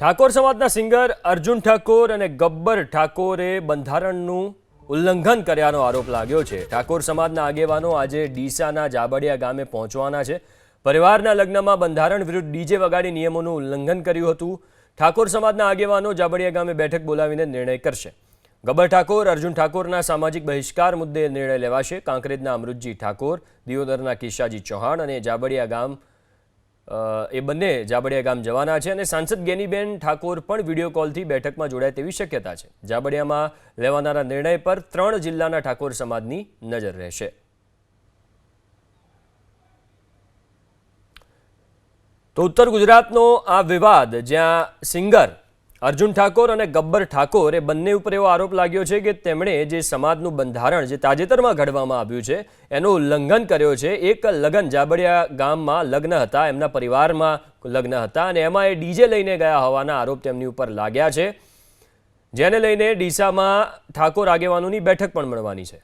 ઠાકોર સમાજના સિંગર અર્જુન ઠાકોર અને ગબ્બર ઠાકોરે બંધારણનું ઉલ્લંઘન કર્યાનો આરોપ લાગ્યો છે. ઠાકોર સમાજના આગેવાનો આજે ડીસાના જાબડિયા ગામે પહોંચવાના છે. પરિવારના લગ્નમાં બંધારણ વિરુદ્ધ ડીજે વગાડી નિયમોનું ઉલ્લંઘન કર્યું હતું. ઠાકોર સમાજના આગેવાનો જાબડિયા ગામે બેઠક બોલાવીને નિર્ણય કરશે. ગબ્બર ઠાકોર, અર્જુન ઠાકોરના સામાજિક બહિષ્કાર મુદ્દે નિર્ણય લેવાશે. કાંકરેજના અમૃતજી ઠાકોર, દિયોદરના કિશાજી ચૌહાણ અને જાબડિયા ગામ એ બંને જાબડિયા ગામ જવાના છે અને સાંસદ ગેનીબેન ઠાકોર પણ વીડિયો કોલથી બેઠકમાં જોડાય તેવી શક્યતા છે. જાબડિયામાં લેવાનારા નિર્ણય પર ત્રણ જિલ્લાના ઠાકોર સમાજની નજર રહેશે. તો ઉત્તર ગુજરાતનો આ વિવાદ જ્યાં સિંગર અર્જુન ઠાકોર અને ગબ્બર ઠાકોર એ બંને ઉપર એવો આરોપ લાગ્યો છે કે તેમણે જે સમાજનું બંધારણ જે તાજેતરમાં ઘડવામાં આવ્યું છે, એનું ઉલ્લંઘન કર્યો છે. એક લગ્ન જાબડિયા ગામમાં લગ્ન હતા, એમના પરિવારમાં લગ્ન હતા અને એમાં એ ડીજે લઈને ગયા હોવાના આરોપ તેમની ઉપર લાગ્યા છે. જેને લઈને ડીસામાં ઠાકોર આગેવાનોની બેઠક પણ મળવાની છે.